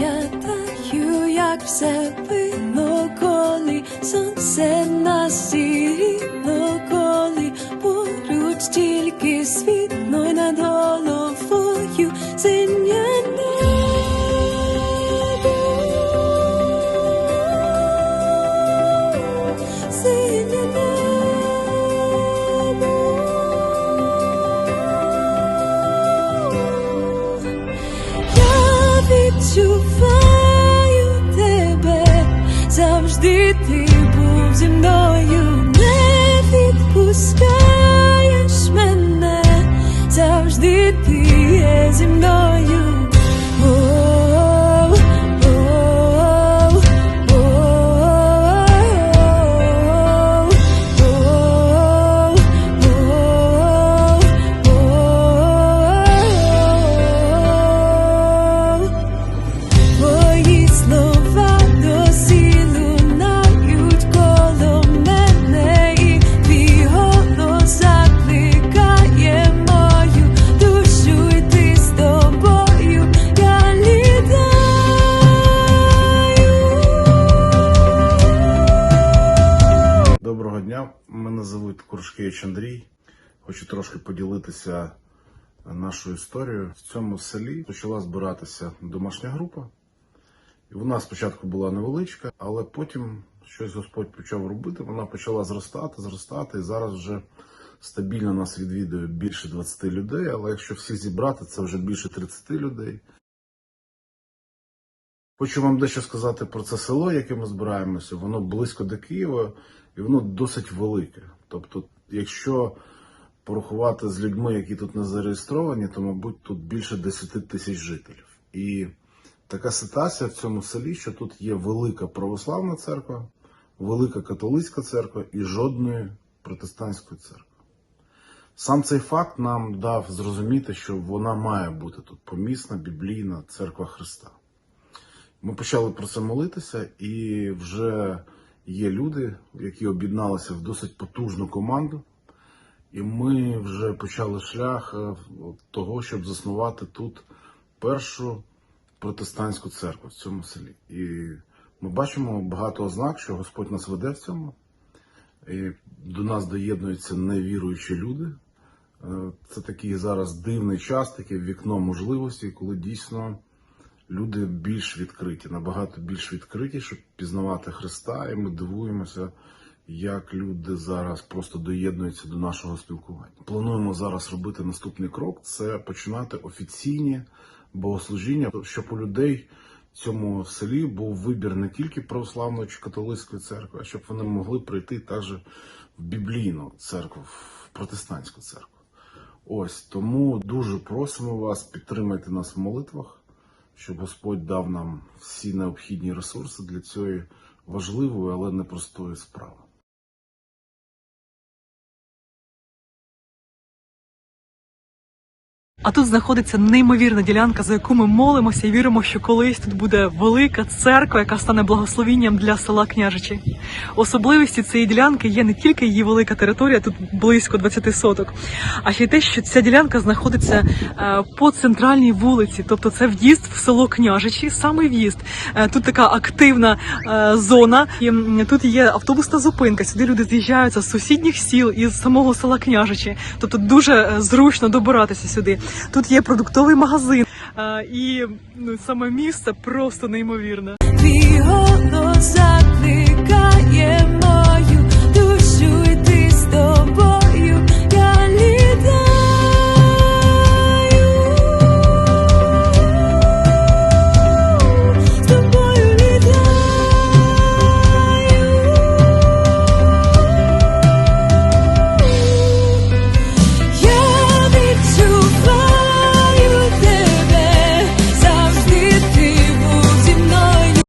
Пам'ятаю, як все було, коли сонце на коли мене звуть Куршкевич Андрій. Хочу трошки поділитися нашою історією. В цьому селі почала збиратися домашня група. І вона спочатку була невеличка, але потім щось Господь почав робити. Вона почала зростати, зростати, і зараз вже стабільно нас відвідує більше 20 людей. Але якщо всі зібрати, це вже більше 30 людей. Хочу вам дещо сказати про це село, яке ми збираємося. Воно близько до Києва і воно досить велике. Тобто, якщо порахувати з людьми, які тут не зареєстровані, то, мабуть, тут більше 10 тисяч жителів. І така ситуація в цьому селі, що тут є велика православна церква, велика католицька церква і жодної протестантської церкви. Сам цей факт нам дав зрозуміти, що вона має бути тут помісна біблійна церква Христа. Ми почали про це молитися, і вже є люди, які об'єдналися в досить потужну команду. І ми вже почали шлях е, того, щоб заснувати тут першу протестантську церкву в цьому селі. І ми бачимо багато ознак, що Господь нас веде в цьому. І до нас доєднуються невіруючі люди. Е, Це такий зараз дивний час, таке вікно можливості, коли дійсно люди більш відкриті, набагато більш відкриті, щоб пізнавати Христа, і ми дивуємося, як люди зараз просто доєднуються до нашого спілкування. Плануємо зараз робити наступний крок: це починати офіційні богослужіння, щоб у людей в цьому селі був вибір не тільки православної чи католицької церкви, а щоб вони могли прийти також в біблійну церкву, в протестантську церкву. Ось тому дуже просимо вас підтримайте нас в молитвах, щоб Господь дав нам всі необхідні ресурси для цієї важливої, але непростої справи. А тут знаходиться неймовірна ділянка, за яку ми молимося і віримо, що колись тут буде велика церква, яка стане благословінням для села Княжичі. Особливістю цієї ділянки є не тільки її велика територія, тут близько 20 соток, а ще й те, що ця ділянка знаходиться е, по центральній вулиці, тобто це в'їзд в село Княжичі, саме в'їзд. Е, Тут така активна е, зона, і тут є автобусна зупинка. Сюди люди з'їжджаються з сусідніх сіл і з самого села Княжичі. Тобто дуже зручно добиратися сюди. Тут є продуктовий магазин, і ну, саме місце просто неймовірне.